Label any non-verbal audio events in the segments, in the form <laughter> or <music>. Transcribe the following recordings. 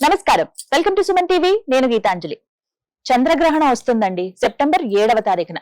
నమస్కారం. Welcome to Suman TV. నేను గీతాంజలి. చంద్రగ్రహణం వస్తుందండి. సెప్టెంబర్ ఏడవ తారీఖున.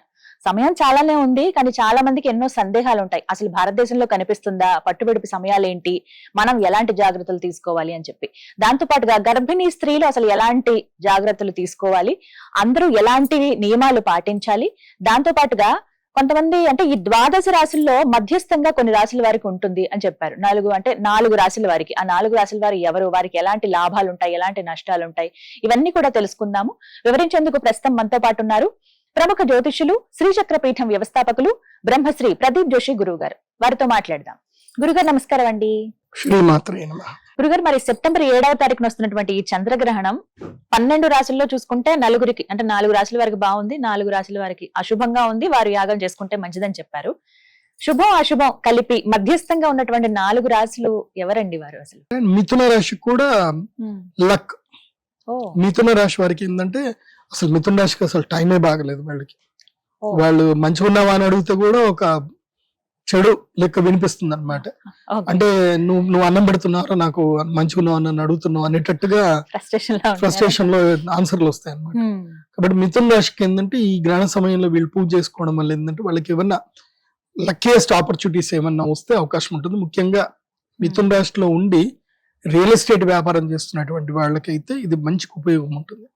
సమయం చాలానే ఉంది కానీ చాలా మందికి ఎన్నో సందేహాలు ఉంటాయి. అసలు భారతదేశంలో కనిపిస్తుందా? పట్టుబడిపి సమయాలేంటి? మనం ఎలాంటి జాగ్రత్తలు తీసుకోవాలి అని చెప్పి. దాంతో పాటుగా గర్భిణీ స్త్రీలు అసలు ఎలాంటి జాగ్రత్తలు తీసుకోవాలి? అందరూ ఎలాంటి నియమాలు పాటించాలి? దాంతో పాటుగా కొంతమంది అంటే ఈ ద్వాదశ రాశుల్లో మధ్యస్థంగా కొన్ని రాశుల వారికి ఉంటుంది అని చెప్పారు. నాలుగు అంటే నాలుగు రాశుల వారికి. ఆ నాలుగు రాశుల వారు ఎవరు? వారికి ఎలాంటి లాభాలు ఉంటాయి? ఎలాంటి నష్టాలు ఉంటాయి? ఇవన్నీ కూడా తెలుసుకుందాము. వివరించేందుకు ప్రస్తుతం మనతో పాటు ఉన్నారు ప్రముఖ జ్యోతిష్యులు శ్రీచక్రపీఠం వ్యవస్థాపకులు బ్రహ్మశ్రీ ప్రదీప్ జోషి గురువు గారు వారితో మాట్లాడదాం. గురుగారు నమస్కారం అండి. శ్రీమాత్రే నమ. గురుగారు మరి సెప్టెంబర్ ఏడవ తారీఖున వస్తున్నటువంటి ఈ చంద్రగ్రహణం పన్నెండు రాశుల్లో చూసుకుంటే నలుగురికి అంటే నాలుగు రాశుల వారికి బాగుంది నాలుగు రాశుల వారికి అశుభంగా ఉంది వారు యాగం చేసుకుంటే మంచిదని చెప్పారు. శుభం అశుభం కలిపి మధ్యస్థంగా ఉన్నటువంటి నాలుగు రాశులు ఎవరండి వారు అసలు? మిథున రాశి కూడా లక్. మిథున రాశి వారికి ఏంటంటే అసలు మిథున రాశికి అసలు టైమే బాగలేదు వాళ్ళకి. వాళ్ళు మంచిగా ఉన్నావా అని అడిగితే కూడా ఒక చెడు లెక్క వినిపిస్తుంది అనమాట. అంటే నువ్వు నువ్వు అన్నం పెడుతున్నారా నాకు అని నన్ను అడుగుతున్నావు అనేటట్టుగా. ఫ్రస్ట్రేషన్లో ఆన్సర్లు వస్తాయి అనమాట కాబట్టి మిథున రాశికి ఏంటంటే ఈ గ్రహణ సమయంలో వీళ్ళు పూజ చేసుకోవడం వల్ల ఏంటంటే వాళ్ళకి ఏమన్నా లక్కీయెస్ట్ ఆపర్చునిటీస్ ఏమన్నా వస్తే అవకాశం ఉంటుంది. ముఖ్యంగా మిథున రాశిలో ఉండి రియల్ ఎస్టేట్ వ్యాపారం చేస్తున్నటువంటి వాళ్ళకైతే ఇది మంచి ఉపయోగం ఉంటుంది.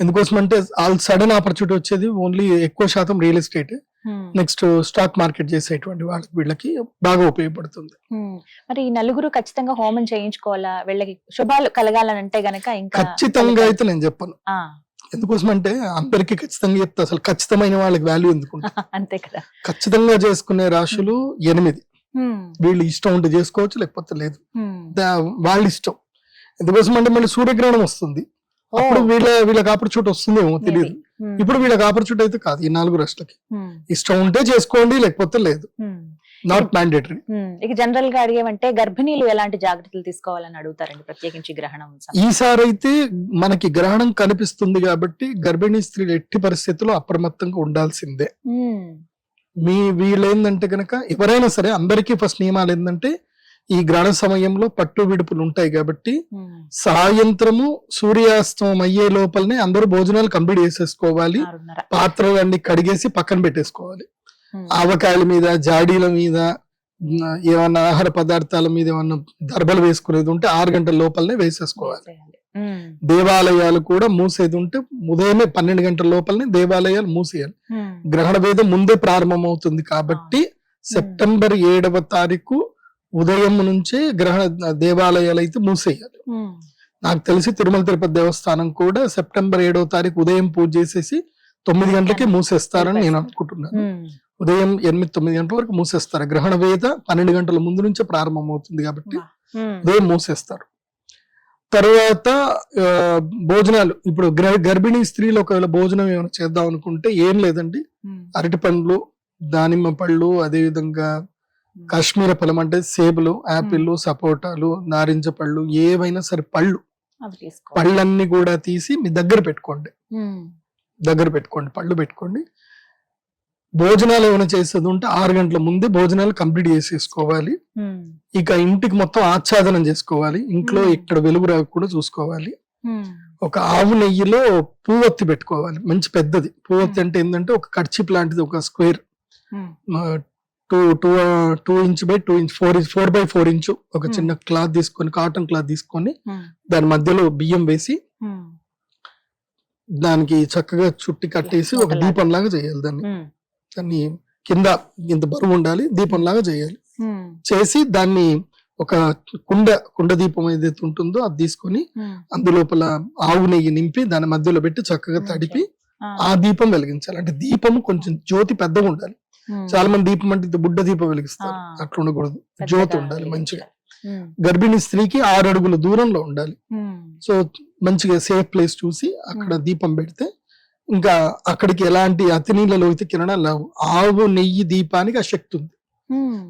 ఎందుకోసం అంటే ఆల్ సడన్ ఆపర్చునిటీ వచ్చేది ఓన్లీ ఎక్కువ శాతం real estate next stock market చేసేటువంటి వాళ్ళకి వీళ్ళకి బాగా ఉపయోగపడుతుంది. ఉమ్. మరి ఈ నలుగురు ఖచ్చితంగా హోమం చేయించుకోవాలా? వీళ్ళకి శుభాలు కలగాలని అంటే గనక ఇంకా ఖచ్చితంగా అయితే నేను చెప్పను. ఎందుకోసం అంటే అందరికీ ఖచ్చితంగా చెప్తా అసలు ఖచ్చితమైన వాళ్ళకి వాల్యూ ఎందుకు <laughs> అంతే కదా. ఖచ్చితంగా చేసుకునే రాశులు ఎనిమిది. ఉమ్, వీళ్ళు ఇష్టం ఉంటే చేసుకోవచ్చు లేకపోతే లేదు. దా- వాళ్ళ ఇష్టం. ఎందుకోసం అంటే మళ్ళీ సూర్యగ్రహణం వస్తుంది. అప్పుడు వీళ్ళ వీళ్ళకి ఆపర్చునిటీ వస్తుందేమో తెలియదు ఇప్పుడు వీళ్ళకి ఆపర్చునిటీ అయితే కాదు ఈ నాలుగు రాష్ట్రలకి ఉమ్, ఇష్టం ఉంటే చేసుకోండి లేకపోతే లేదు. నాట్ మ్యాండేటరీ ఇక జనరల్గా అడిగేమంటే గర్భిణీలు ఎలాంటి జాగ్రత్తలు తీసుకోవాలని అడుగుతారండి ప్రత్యేకించి గ్రహణం. ఈసారి అయితే మనకి గ్రహణం కనిపిస్తుంది కాబట్టి గర్భిణీ స్త్రీలు ఎట్టి పరిస్థితుల్లో అప్రమత్తంగా ఉండాల్సిందే. మీ వీళ్ళు ఏంటంటే కనుక ఎవరైనా సరే అందరికీ ఫస్ట్ నియమాలు ఏంటంటే ఈ గ్రహణ సమయంలో పట్టు విడుపులు ఉంటాయి కాబట్టి సాయంత్రము సూర్యాస్తమం అయ్యే లోపలనే అందరూ భోజనాలు కంప్లీట్ చేసేసుకోవాలి. ఆరున్నర. పాత్రలన్నీ కడిగేసి పక్కన పెట్టేసుకోవాలి. ఆవకాయల మీద జాడీల మీద ఏమన్నా ఆహార పదార్థాల మీద ఏమన్నా దర్బలు వేసుకునేది ఉంటే ఆరు గంటల లోపలనే వేసేసుకోవాలి. దేవాలయాలు కూడా మూసేది ఉంటే ఉదయమే పన్నెండు గంటల లోపలనే దేవాలయాలు మూసేయాలి. గ్రహణ వేదం ముందే ప్రారంభమవుతుంది కాబట్టి సెప్టెంబర్ ఏడవ తారీఖు ఉదయం నుంచే గ్రహణ దేవాలయాలు అయితే మూసేయాలి. నాకు తెలిసి తిరుమల తిరుపతి దేవస్థానం కూడా సెప్టెంబర్ ఏడవ తారీఖు ఉదయం పూజ చేసేసి తొమ్మిది గంటలకి మూసేస్తారని నేను అనుకుంటున్నాను. ఉదయం ఎనిమిది తొమ్మిది గంటల వరకు మూసేస్తారు. గ్రహణ వేద పన్నెండు గంటల ముందు నుంచే ప్రారంభం అవుతుంది కాబట్టి ఉదయం మూసేస్తారు. తర్వాత భోజనాలు. ఇప్పుడు గ్ర- గర్భిణీ స్త్రీలు ఒకవేళ భోజనం ఏమైనా చేద్దాం అనుకుంటే ఏం లేదండి. అరటి పండ్లు దానిమ్మ పళ్ళు అదే విధంగా ఉమ్, కాశ్మీర ఫలం అంటే సేబులు యాపిల్ సపోటాలు నారింజ పళ్ళు ఏవైనా సరే పళ్ళు. పళ్ళన్నీ కూడా తీసి మీ దగ్గర పెట్టుకోండి. దగ్గర పెట్టుకోండి పళ్ళు పెట్టుకోండి. భోజనాలు ఏమైనా చేసేది ఉంటే ఆరు గంటల ముందే భోజనాలు కంప్లీట్ చేసేసుకోవాలి. ఇక ఇంటికి మొత్తం ఆచ్ఛాదనం చేసుకోవాలి. ఇంట్లో. ఇక్కడ వెలుగు రాకుండా చూసుకోవాలి. ఒక ఆవు నెయ్యిలో పువ్వొత్తి పెట్టుకోవాలి. మంచి పెద్దది. పువ్వొత్తి Hmm. అంటే ఏంటంటే ఒక కర్చీప్ లాంటిది ఒక square. Two two two inch by two inch four inch four by four inch ఒక Hmm. చిన్న క్లాత్ తీసుకొని కాటన్ క్లాత్ తీసుకొని ఉమ్, దాని మధ్యలో బియ్యం వేసి ఉమ్, దానికి చక్కగా చుట్టి కట్టేసి ఒక. దీపం లాగా చేయాలి దాన్ని. దాన్ని కింద ఇంత బరువు ఉండాలి దీపం లాగా చేయాలి చేసి దాన్ని ఒక కుండ కుండ దీపం ఏదైతే ఉంటుందో అది తీసుకొని అందులోపల ఆవు నెయ్యి నింపి దాని మధ్యలో పెట్టి చక్కగా Hmm. తడిపి ఆ, ఆ దీపం వెలిగించాలి. అంటే దీపం కొంచెం జ్యోతి పెద్దగా ఉండాలి. చాలా మంది దీపం అంటే ఇంత బుడ్డ దీపం వెలిగిస్తారు. అట్లా ఉండకూడదు జ్యోతి ఉండాలి మంచిగా. గర్భిణీ స్త్రీకి ఆరు అడుగుల దూరంలో ఉండాలి. సో మంచిగా సేఫ్ ప్లేస్ చూసి అక్కడ. దీపం పెడితే ఇంకా అక్కడికి ఎలాంటి అతినీళ్ళ లోహిత కిరణాలు లేవు ఆవు నెయ్యి దీపానికి ఆ శక్తి ఉంది.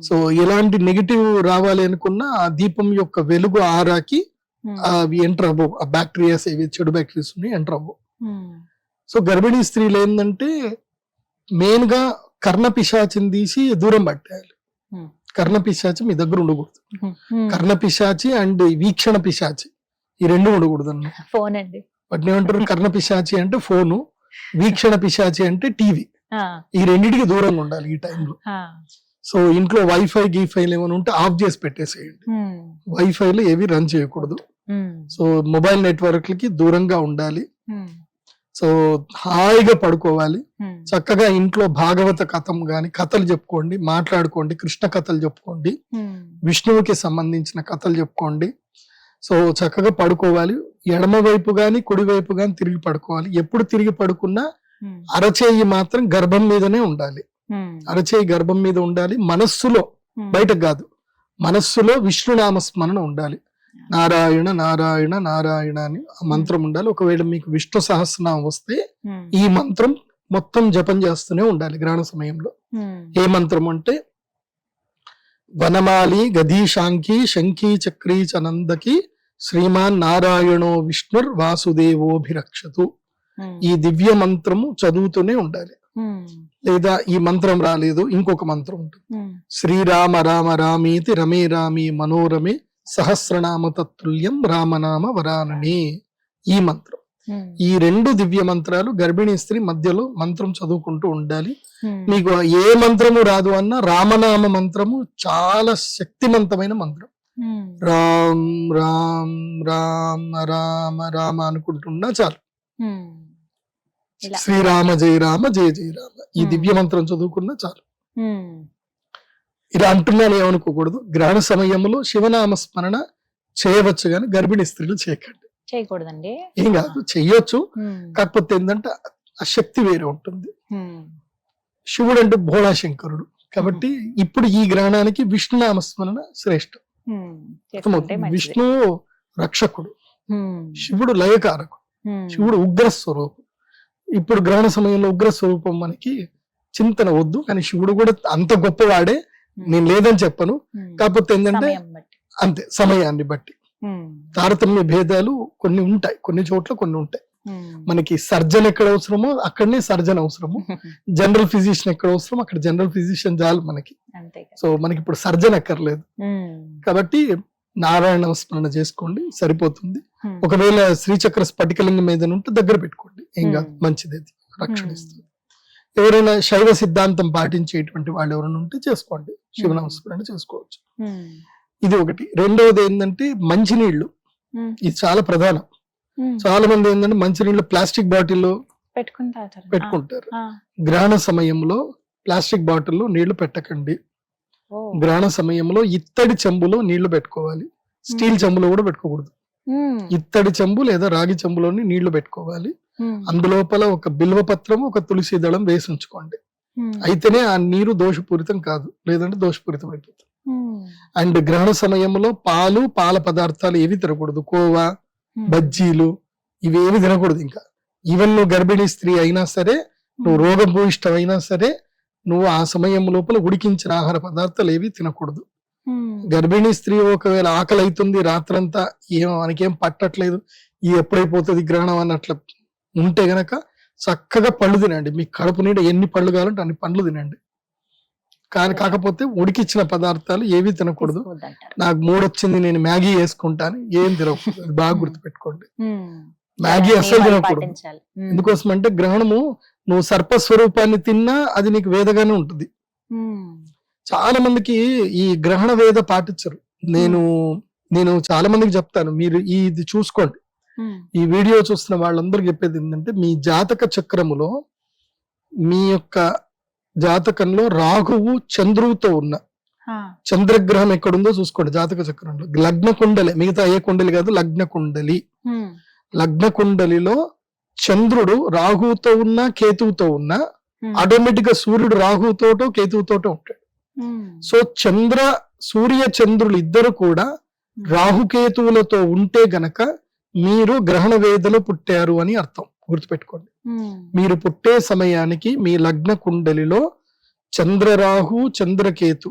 సో ఎలాంటి నెగిటివ్ రావాలి అనుకున్నా ఆ దీపం యొక్క వెలుగు ఆరాకి అవి ఎంటర్ అవ్వవు. ఆ బ్యాక్టీరియాస్ ఏవి చెడు బ్యాక్టీరియాస్ ఉన్నాయి ఎంటర్ అవ్వవు. సో గర్భిణీ స్త్రీలు ఏంటంటే మెయిన్గా కర్ణ పిశాచిని తీసి దూరం పట్టేయాలి. కర్ణ పిశాచి మీ దగ్గర ఉండకూడదు. కర్ణ పిశాచి అండ్ వీక్షణ పిశాచి. ఈ రెండు ఉండకూడదు అన్నమాట ఫోన్ అండి వాటిని ఏమంటారు? కర్ణ పిశాచి అంటే ఫోను వీక్షణ పిశాచి అంటే టీవీ. ఈ రెండింటికి దూరంగా ఉండాలి ఈ టైంలో. సో ఇంట్లో వైఫై గీఫైలు ఏమైనా ఉంటే ఆఫ్ చేసి పెట్టేసేయండి. వైఫైలు ఏవి రన్ చేయకూడదు. సో మొబైల్ నెట్వర్క్లకి దూరంగా ఉండాలి. సో హాయిగా పడుకోవాలి. చక్కగా ఇంట్లో భాగవత కథం గాని కథలు చెప్పుకోండి మాట్లాడుకోండి కృష్ణ కథలు చెప్పుకోండి విష్ణువుకి సంబంధించిన కథలు చెప్పుకోండి. సో చక్కగా పడుకోవాలి. ఎడమ వైపు గాని కుడి వైపు గాని తిరిగి పడుకోవాలి. ఎప్పుడు తిరిగి పడుకున్నా అరచేయి మాత్రం గర్భం మీదనే ఉండాలి. అరచేయి గర్భం మీద ఉండాలి. మనస్సులో బయటకు కాదు. మనస్సులో విష్ణునామ స్మరణ ఉండాలి. నారాయణ నారాయణ నారాయణ అని ఆ మంత్రం ఉండాలి. ఒకవేళ మీకు విష్ణు సహస్రనామం వస్తే ఈ మంత్రం మొత్తం జపం చేస్తూనే ఉండాలి గ్రహణ సమయంలో. ఏ మంత్రం అంటే వనమాలి గదీశాంకి శంఖీ చక్రీ చనందకి శ్రీమాన్ నారాయణో విష్ణుర్ వాసుదేవోభిరక్షతు. ఈ దివ్య మంత్రము చదువుతూనే ఉండాలి. లేదా ఈ మంత్రం రాలేదు ఇంకొక మంత్రం ఉంటుంది. శ్రీరామ రామ రామీతి రమే రామి మనోరమే సహస్రనామ తత్తుల్యం రామనామ వరానని ఈ మంత్రం. ఈ రెండు దివ్య మంత్రాలు గర్భిణీ స్త్రీ మధ్యలో మంత్రం చదువుకుంటూ ఉండాలి. మీకు ఏ మంత్రము రాదు అన్న రామనామ మంత్రము చాలా శక్తివంతమైన మంత్రం. రామ్ రామ్ రామ రామ రామ అనుకుంటున్నా చాలు. శ్రీరామ జయ రామ జయ జయ రామ. ఈ. దివ్య మంత్రం చదువుకున్నా చాలు. ఇలా అంటున్నాను ఏమనుకోకూడదు గ్రహణ సమయంలో శివనామ స్మరణ చేయవచ్చు కానీ గర్భిణీ స్త్రీలు చేయకండి. చేయకూడదండి. ఏం కాదు చెయ్యొచ్చు. కాకపోతే ఏంటంటే ఆ శక్తి వేరే ఉంటుంది. శివుడు అంటే భోళా శంకరుడు కాబట్టి ఇప్పుడు ఈ గ్రహణానికి విష్ణునామ స్మరణ శ్రేష్టం. ఉమ్, చేసుకుంటే అర్థమవుతుంది మంచిది. విష్ణు రక్షకుడు. శివుడు లయకారకుడు. శివుడు ఉగ్ర స్వరూపం ఇప్పుడు గ్రహణ సమయంలో ఉగ్ర స్వరూపం మనకి చింతన వద్దు. కానీ శివుడు కూడా అంత గొప్పవాడే. నేను లేదని చెప్పను. కాకపోతే ఏంటంటే అంతే సమయాన్ని బట్టి. తారతమ్య భేదాలు కొన్ని ఉంటాయి కొన్ని చోట్ల కొన్ని ఉంటాయి. మనకి సర్జన్ ఎక్కడ అవసరమో అక్కడనే సర్జన్ అవసరము. <laughs> జనరల్ ఫిజిషియన్ ఎక్కడ అవసరం అక్కడ జనరల్ ఫిజిషియన్ చాలు మనకి. సో మనకి ఇప్పుడు సర్జన్ అక్కర్లేదు కాబట్టి నారాయణ స్మరణ చేసుకోండి సరిపోతుంది. ఒకవేళ శ్రీచక్ర స్ఫటికలింగం మీద ఉంటే దగ్గర పెట్టుకోండి. ఏం కాదు. మంచిది రక్షణ. ఇస్తుంది. ఎవరైనా శైవ సిద్ధాంతం పాటించేటువంటి వాళ్ళు ఎవరైనా ఉంటే చేసుకోండి. శివనామస్మరణ చేసుకోవచ్చు. ఇది ఒకటి. రెండవది ఏంటంటే మంచినీళ్ళు ఇది చాలా ప్రధానం. చాలా మంది ఏంటంటే మంచినీళ్ళు ప్లాస్టిక్ బాటిల్లో పెట్టుకుంటారు. గ్రహణ సమయంలో ప్లాస్టిక్ బాటిల్లో నీళ్ళు పెట్టకండి. గ్రహణ సమయంలో ఇత్తడి చెంబులో నీళ్ళు పెట్టుకోవాలి. స్టీల్. చెంబులో కూడా పెట్టుకోకూడదు. ఇత్తడి చెంబు లేదా రాగి చెంబులోని నీళ్ళు పెట్టుకోవాలి. అందులోపల ఒక బిల్వ పత్రం ఒక తులసి దళం వేసి ఉంచుకోండి. అయితేనే ఆ నీరు దోషపూరితం కాదు లేదంటే దోషపూరితం అయిపోతుంది. అండ్ గ్రహణ సమయంలో పాలు పాల పదార్థాలు ఏవి తినకూడదు. కోవా బజ్జీలు ఇవి ఏవి తినకూడదు ఇంకా. ఈవెన్ నువ్వు గర్భిణీ స్త్రీ అయినా సరే నువ్వు రోగభూయిష్టం అయినా సరే నువ్వు ఆ సమయం లోపల ఉడికించిన ఆహార పదార్థాలు ఏవి తినకూడదు. గర్భిణీ స్త్రీ ఒకవేళ ఆకలి అవుతుంది రాత్రంతా ఏం మనకేం పట్టట్లేదు ఈ ఎప్పుడైపోతుంది గ్రహణం అన్నట్ల ఉంటే గనక చక్కగా పళ్ళు తినండి. మీ కడుపు నిండా ఎన్ని పళ్ళు కావాలంటే అన్ని పండ్లు తినండి. కానీ కాకపోతే ఉడికిచ్చిన పదార్థాలు ఏవి తినకూడదు. నాకు మూడు వచ్చింది నేను మ్యాగీ వేసుకుంటాను ఏం తినకూడదు. <laughs> బాగా గుర్తుపెట్టుకోండి. మ్యాగీ నియమాలు తినకూడదు. ఎందుకోసం అంటే గ్రహణము నువ్వు సర్పస్వరూపాన్ని తిన్నా అది నీకు వేదగానే ఉంటుంది. చాలా మందికి ఈ గ్రహణ వేద పాటించరు. నేను నేను చాలా మందికి చెప్తాను. మీరు ఈ ఇది చూసుకోండి. ఈ వీడియో చూస్తున్న వాళ్ళందరికీ చెప్పేది ఏంటంటే మీ జాతక చక్రములో మీ యొక్క జాతకంలో రాహువు చంద్రువుతో ఉన్న చంద్రగ్రహం ఎక్కడుందో చూసుకోండి జాతక చక్రంలో. లగ్న కుండలి మిగతా ఏ కుండలి కాదు లగ్న కుండలి. లగ్న కుండలిలో చంద్రుడు రాహువుతో ఉన్న కేతువుతో ఉన్న ఆటోమేటిక్గా సూర్యుడు రాహువుతోటో కేతువుతోటో ఉంటాడు. సో చంద్ర సూర్య చంద్రులు ఇద్దరు కూడా రాహుకేతువులతో ఉంటే గనక మీరు గ్రహణ వేదలో పుట్టారు అని అర్థం. గుర్తుపెట్టుకోండి. ఉమ్, మీరు పుట్టే సమయానికి మీ లగ్న కుండలిలో చంద్రరాహు చంద్రకేతు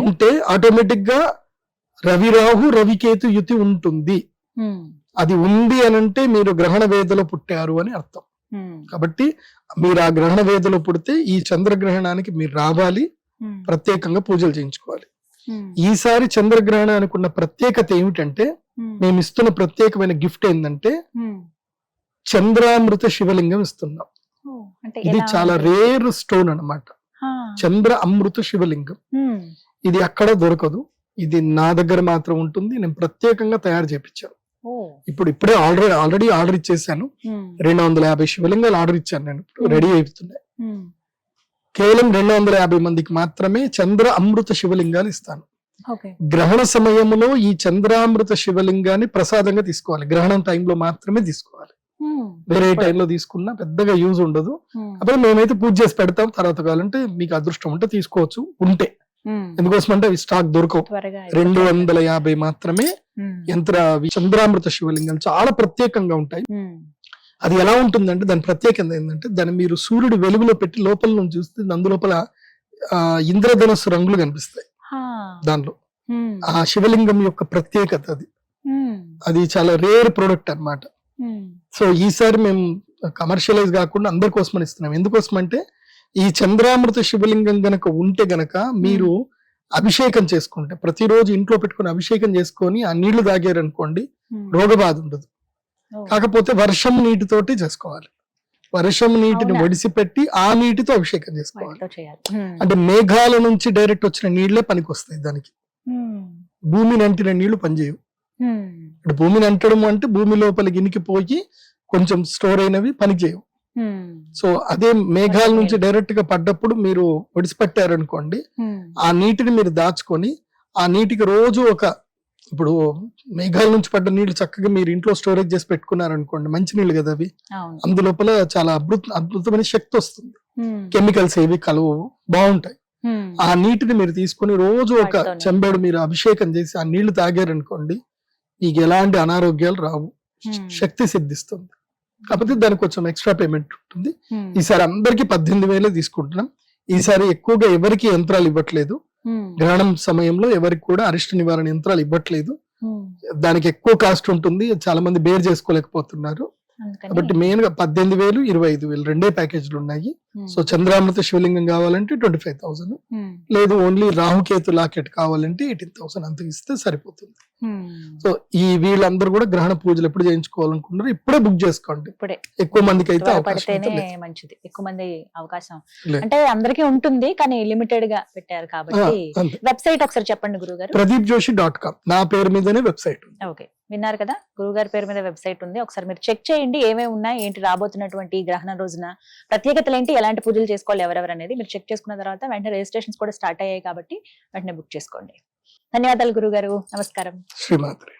ఉంటే, ఆటోమేటిక్గా రవిరాహు రవికేతు యుతి ఉంటుంది. అది ఉంది అనంటే మీరు గ్రహణ వేదలో పుట్టారు అని అర్థం. కాబట్టి మీరు ఆ గ్రహణ వేదలో పుడితే ఈ చంద్రగ్రహణానికి మీరు రావాలి. ప్రత్యేకంగా పూజలు చేయించుకోవాలి. ఈసారి చంద్రగ్రహణానికి ఉన్న ప్రత్యేకత ఏమిటంటే మేము ఇస్తున్న ప్రత్యేకమైన గిఫ్ట్ ఏంటంటే చంద్రామృత శివలింగం ఇస్తున్నాం. ఇది చాలా? రేర్ స్టోన్ అన్నమాట. ఆ, చంద్ర అమృత శివలింగం. ఇది అక్కడ దొరకదు. ఇది నా దగ్గర మాత్రం ఉంటుంది. నేను ప్రత్యేకంగా తయారు చేపించాను. ఇప్పుడు ఇప్పుడే ఆల్రెడీ ఆల్రెడీ ఆర్డర్ ఇచ్చేసాను. రెండు వందల యాభై శివలింగాలు ఆర్డర్ ఇచ్చాను నేను ఇప్పుడు. రెడీ అయిపోతున్నాయి కేవలం రెండు వందల యాభై మందికి మాత్రమే చంద్ర అమృత శివలింగాలు ఇస్తాను. గ్రహణ సమయంలో ఈ చంద్రామృత శివలింగాన్ని ప్రసాదంగా తీసుకోవాలి. గ్రహణం టైంలో మాత్రమే తీసుకోవాలి. వేరే టైంలో తీసుకున్నా పెద్దగా యూజ్ ఉండదు. అప్పుడు మేమైతే పూజ చేసి పెడతాం. తర్వాత కావాలంటే మీకు అదృష్టం ఉంటే తీసుకోవచ్చు. ఉంటే. ఎందుకోసం అంటే అవి స్టాక్ దొరకవు. రెండు. వందల యాభై మాత్రమే యంత్ర చంద్రామృత శివలింగాలు చాలా ప్రత్యేకంగా ఉంటాయి. అది ఎలా ఉంటుందంటే దాని ప్రత్యేకత ఏంటంటే దాన్ని మీరు సూర్యుడు వెలుగులో పెట్టి లోపల నుంచి చూస్తే అందులోపల ఆ, ఇంద్రధనుస్సు రంగులు కనిపిస్తాయి. దానిలో ఆ శివలింగం యొక్క ప్రత్యేకత అది. అది చాలా రేర్ ప్రోడక్ట్ అన్నమాట. ఉమ్, సో ఈసారి మేము కమర్షియలైజ్ కాకుండా అందరి కోసం ఇస్తున్నాం. ఎందుకోసం అంటే ఈ చంద్రామృత శివలింగం గనక ఉంటే గనక మీరు అభిషేకం చేసుకుంటే ప్రతిరోజు ఇంట్లో పెట్టుకుని అభిషేకం చేసుకొని ఆ నీళ్ళు తాగారనుకోండి ఉమ్, రోగ బాధ ఉండదు. కాకపోతే వర్షం నీటితోటి చేసుకోవాలి. వర్షం నీటిని అవునా? ఒడిసి పెట్టి ఆ నీటితో అభిషేకం చేసుకోవాలి. అంటే మేఘాల నుంచి డైరెక్ట్ వచ్చిన నీళ్ళే పనికి వస్తాయి దానికి భూమిని అంటిన నీళ్ళు పనిచేయవు. ఇప్పుడు భూమిని అంటడం అంటే భూమి లోపలికి ఇనికి పోయి కొంచెం స్టోర్ అయినవి పనిచేయవు. సో అదే మేఘాల నుంచి డైరెక్ట్గా పడ్డప్పుడు మీరు ఒడిసిపట్టారనుకోండి ఆ నీటిని మీరు దాచుకొని ఆ నీటికి రోజు ఒక ఇప్పుడు మేఘాల నుంచి పడ్డ నీళ్ళు చక్కగా మీరు ఇంట్లో స్టోరేజ్ చేసి పెట్టుకున్నారనుకోండి మంచి నీళ్ళు కదా అవి. అందులోపల చాలా అద్భుత అద్భుతమైన శక్తి వస్తుంది. కెమికల్స్ ఏవి కలవు బాగుంటాయి. ఆ నీటిని మీరు తీసుకొని రోజు ఒక. చెంబెడు మీరు అభిషేకం చేసి ఆ నీళ్ళు తాగారనుకోండి మీకు ఎలాంటి అనారోగ్యాలు రావు. శక్తి సిద్ధిస్తుంది. కాకపోతే దానికి కొంచెం ఎక్స్ట్రా పేమెంట్ ఉంటుంది. ఈసారి అందరికి పద్దెనిమిది వేలే తీసుకుంటున్నాం. ఈసారి ఎక్కువగా ఎవరికి యంత్రాలు ఇవ్వట్లేదు. గ్రహణం సమయంలో ఎవరికి కూడా అరిష్ట నివారణ యంత్రాలు ఇవ్వట్లేదు. దానికి ఎక్కువ కాస్ట్ ఉంటుంది. చాలా మంది బేర్ చేసుకోలేకపోతున్నారు. కాబట్టి మెయిన్గా పద్దెనిమిది వేలు ఇరవై ఐదు వేలు రెండే ప్యాకేజీలు ఉన్నాయి. సో చంద్రామృత శివలింగం కావాలంటే ట్వంటీ ఫైవ్ థౌసండ్. లేదు ఓన్లీ రాహుకేతు లాకెట్ కావాలంటే ఎయిటీన్ థౌసండ్ అంత ఇస్తే సరిపోతుంది. సో ఈ వీళ్ళందరూ కూడా గ్రహణ పూజలు ఎప్పుడు చేయించుకోవాలనుకుంటున్నారు ఇప్పుడే బుక్ చేసుకోండి. ఇప్పుడే. ఎక్కువ మందికి అయితే. మంచిది. ఎక్కువ మంది అవకాశం. అంటే అందరికీ ఉంటుంది కానీ లిమిటెడ్గా పెట్టారు కాబట్టి వెబ్సైట్ ఒకసారి చెప్పండి గురువు గారు ప్రదీప్ జోషి డాట్ కామ్. నా పేరు మీదనే వెబ్సైట్ ఓకే. విన్నారు కదా? గురువు గారి పేరు మీద వెబ్సైట్ ఉంది. ఒకసారి మీరు చెక్ చేయండి. ఏమేమి ఉన్నాయి ఏంటి రాబోతున్నటువంటి గ్రహణ రోజున ప్రత్యేకతలు ఏంటి ఎలాంటి పూజలు చేసుకోవాలి ఎవరెవరు అనేది మీరు చెక్ చేసుకున్న తర్వాత వెంటనే రిజిస్ట్రేషన్స్ కూడా స్టార్ట్ అయ్యాయి కాబట్టి వెంటనే బుక్ చేసుకోండి. ధన్యవాదాలు గురుగారు నమస్కారం. శ్రీమాత్రి.